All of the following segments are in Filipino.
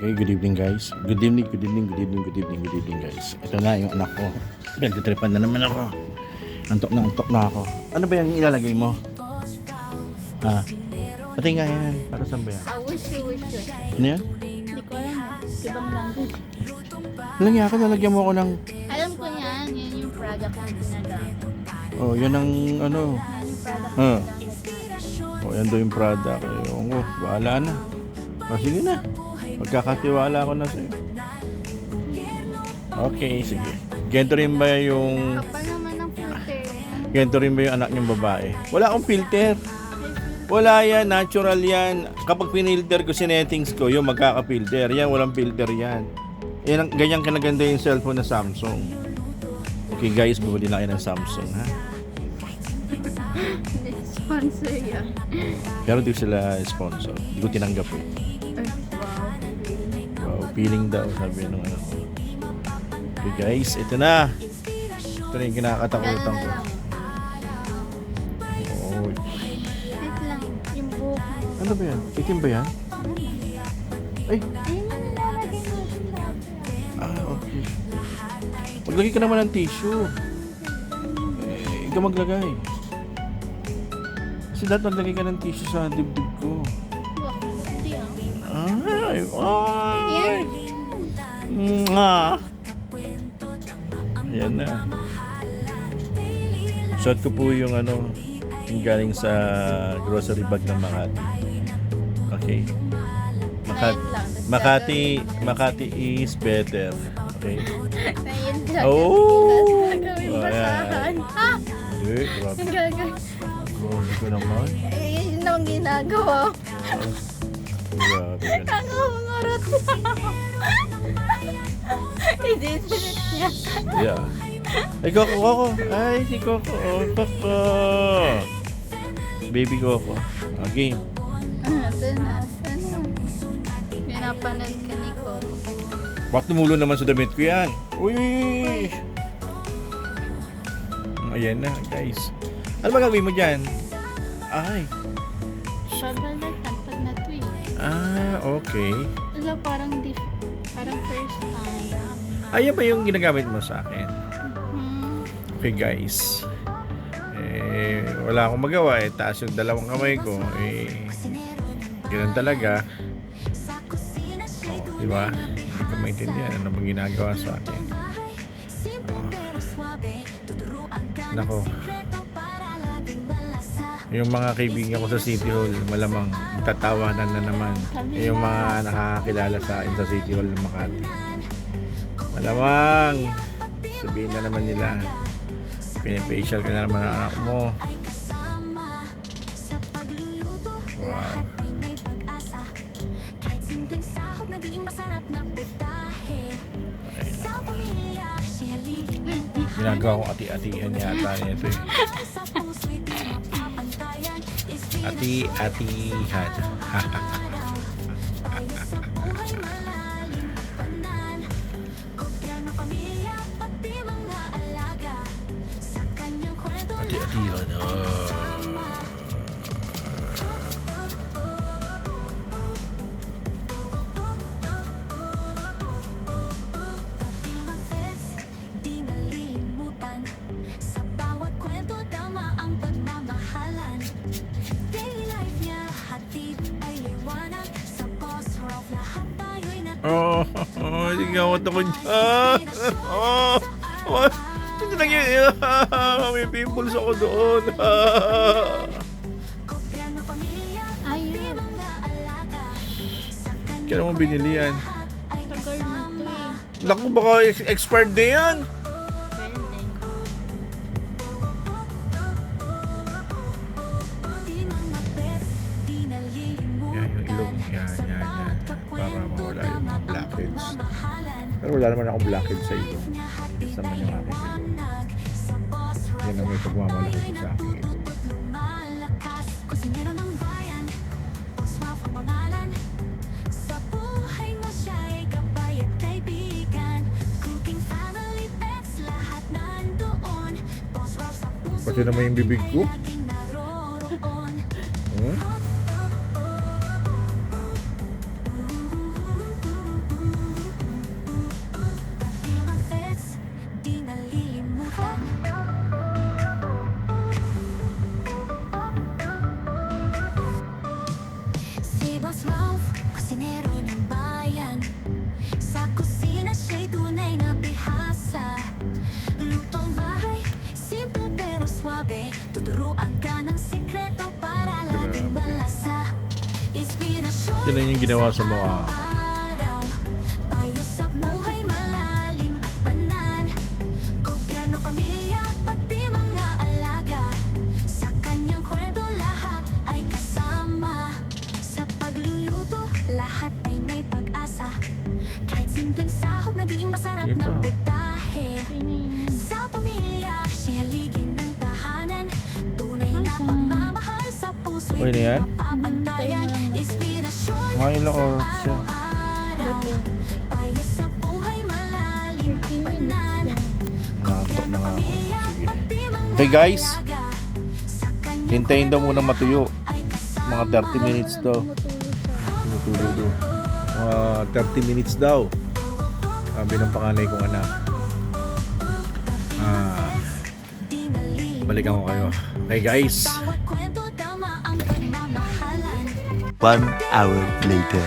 Okay, good evening guys. Good evening, good evening, good evening, good evening, good evening guys. Ito na yung anak ko. Nagtitripan na naman ako. Antok na antok na ako. Ano ba yung ilalagay mo? Ha? Pati nga yan. Para saan ba yan? I wish you wish you. Ano yan? Hindi ko alam. Ibang language. Lagyan ako, nalagyan mo ako ng... Alam ko yan. Yan yung product na ginagamit. Oh, yan ang ano. Product Ah. Oh, yan daw yung product. Ewan ko, bahala na. O, sige na. Magkakatiwala ko na sa'yo. Okay, sige. Ganito rin ba yung... Kapal naman filter. Ganito rin ba yung anak niyong babae? Wala akong filter. Wala yan, natural yan. Kapag pinilter ko sinettings ko, yung magkaka-filter. Yan, walang filter yan. Yan, ganyan kinaganda yung cellphone na Samsung. Okay guys, bumili na kayo ng Samsung ha. Sponsor yan. Pero di sila sponsor. Hindi ko tinanggap eh. Feeling daw, sabi nung ano ko. Okay guys, ito na. Ito na yung kinakatakutan ko. Oh, Wait lang. Yung buhok mo. ano ba yan? Itim ba yan? Ay, Ayun na nilalagay mo. Ah, okay. Maglagay ka naman ng tissue. Eh, ikaw maglagay. Kasi dapat maglagay ka ng tissue sa dibdib ko. Wah, Hindi ah. Ay, ay. Yan. Nga. Ayan na. Shot ko po yung ano, yung galing sa grocery bag ng Makati. Okay. Makati. Makati, Makati is better. Okay. Oh! Gagawin Oh? Hindi, grabe. Ang gagawin. Grabe ko naman. Eh, yun ang ginagawa. Grabe ka naman. Nangungurat Isisinit niya. Yeah. Ay, Coco, Coco. Ay, si Coco. Oh, Coco. Baby Coco. Okay. Ah, ito na. Ito na. Pinapanood ka ni Coco. Bakit tumulo naman sa damit ko yan? Uy! Ayan na, guys. Ano ba gagawin mo dyan? Ay. Pagbalatan pag na-tweet. Ah, okay. Wala parang di parang first time. Ayan ba yung ginagamit mo sa akin? Hmm. Okay, guys. Eh, wala akong magawa eh. Taas yung dalawang kamay ko. Eh, ganun talaga. Oh, di ba? Hindi ko maintindihan ano bang ginagawa sa akin. Oh. Nako. Yung mga kaibigan ko sa City Hall, malamang tatawanan na naman. Yung mga nakakakilala sa akin sa City Hall ng Makati. Malamang sabihin na naman nila pinifacial ka na naman ang anak mo. Wow. Ginagawa ko ati-atian yata nito eh. hati hati hati. Oh, oh, sigawan ako dyan. Oh, oh, lang yun. May pimples ako doon. Ayun. Kailan mo binili yan? Tagal na to eh. Naku, baka ex- expired na yan. Wala naman akong blackheads sa ilong. Yes naman yung aking rock Yan ang may pagmamalaki ko sa aking ilong. Lumalakas, kusinero ng bayan Oswald swabe Tuturuan ka ng sikreto para laging malasa Inspirasyon Yan lang yung ginawa sa mukha. Lahat ay may pag-asa. Kahit simpleng sahog Naging masarap na bigta Pwede yan? Mga ilang oras siya. araw Tayo sa buhay malalim at 13 banan minutes. Nakatok na nga ako. Okay, guys. Hintayin daw muna matuyo. Mga 30 minutes daw. Daw. Mga 30 minutes daw. Sabi ng panganay kong anak. Ah, balikan ko kayo. Okay guys. One hour later.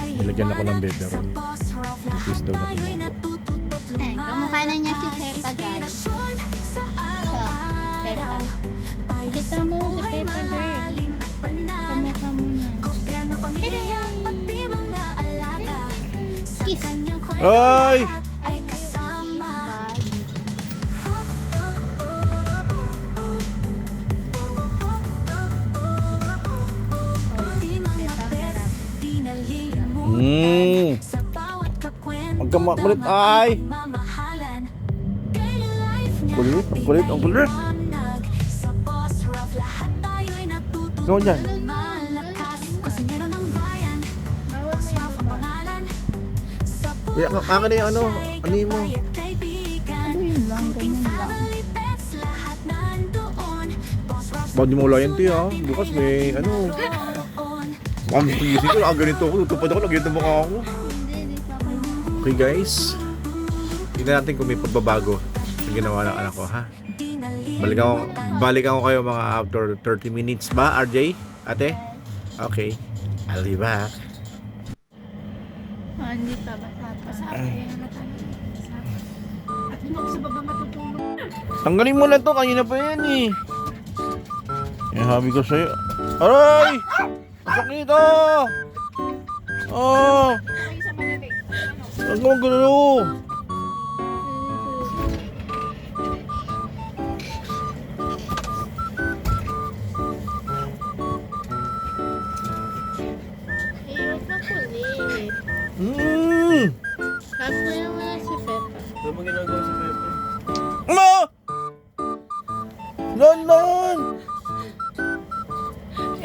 Nilagyan ako ng beber. Sa boss rock Please daw na tayo'y tumubo. natututo't Eh, kamukha na niya si Peppa Girl. Sa Peppa. Kita mo si Peppa Girl. Kamukha mo alaga Sa Kiss. Ay! Mm. Sa bawat kakwento Huwag kang makulit, ay! Kulit, ang kulit, ang kulit. Ano yan? Yung ang ang akin yung ano, ano mo? Ano yun lang, ganyan lang. Bakit di mo ulayan to ha? Bukas may ano. Doon. Ang gising ko, ah, ganito ako. Tutupad ako, nagyan mukha ako. Ako. Okay guys. Tingnan natin kung may pagbabago sa ginawa ng anak ko ha. Di Balikan ko, nalilimutan. balikan ko kayo mga after 30 minutes ba, RJ? Ate? Okay. I'll be back. Ah, hindi pa. Basa pa. At hindi ako sa baba matutulog. Tanggalin mo na to, kanina pa yan eh. Yung habi ko sa'yo. Aray! Sakit ah! Oh! Huwag mo gulo!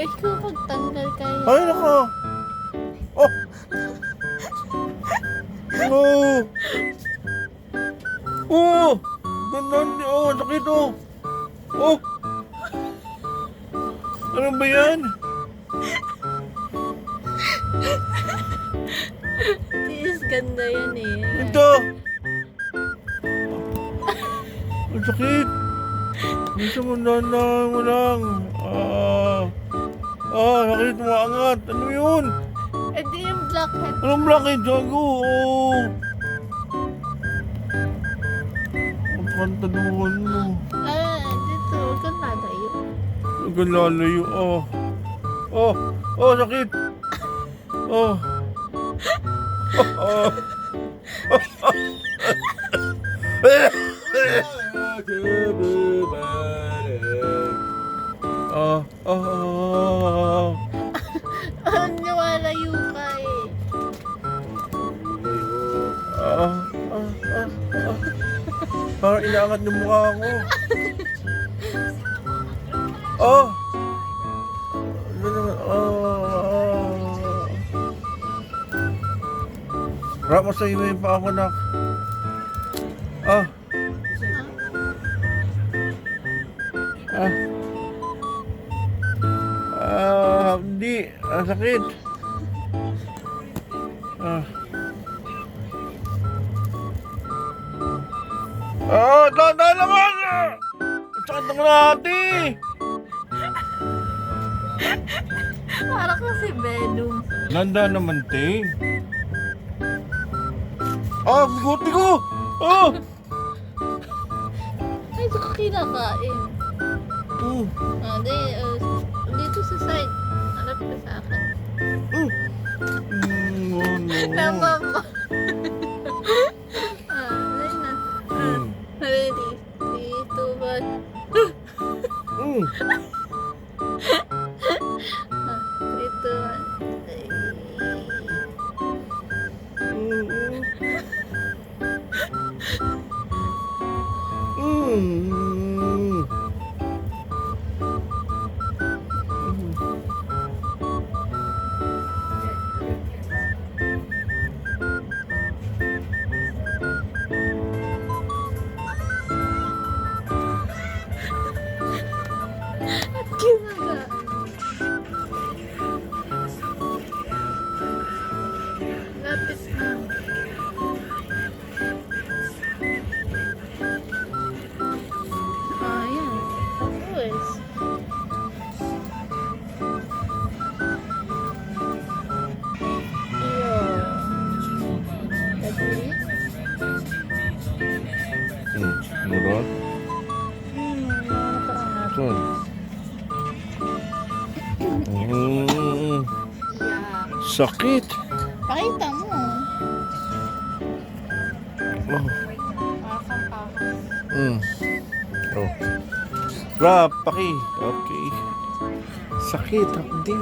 Eh, kung pagtanggal kayo. Ay, nako! Oh! No! Oh! London! Oh, sakit oh! Oh! Ano ba yan? Tiis, ganda yan eh. Ito! Ang sakit! Gusto mo nanay mo lang. Ah! Ah, sakit mo angat. Ano yun? Eh, di yung blackhead. Anong blackhead, Jago? Oh! Ang kantaduhan mo. Ah, dito. Huwag kang lalayo. Huwag kang lalayo. Oh! Oh! Oh, sakit! Oh! Oh! Oh! Oh! Oh! Ah, nawalayo ka eh. Ah, ah, ah, ah. Parang inaangat ng mukha ko. Oh! Ano naman? Oh! Rap, yung pa ako na. Sakit. Ah. Ah, tanda naman! Sakit ng natin! Para kasi Venom. Nanda naman, te. Ah, bigote ko! Ah! Ay, ito ka kinakain. Mm. Ah, di, uh, dito sa side. Harap ka sa akin. Mm, oh, no. Tama mo. Sakit. Pakita mo. Oh. Mm. Oh. Rap, paki. Okay. Sakit, hindi.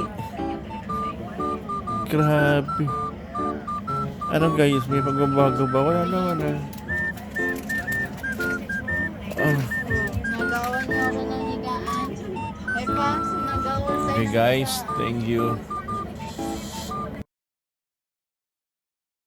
Grabe. Ano guys, may pagbabago ba? Wala naman ah. Ah. Nagawan niyo ako ng higaan. May pa, ng guys, thank you.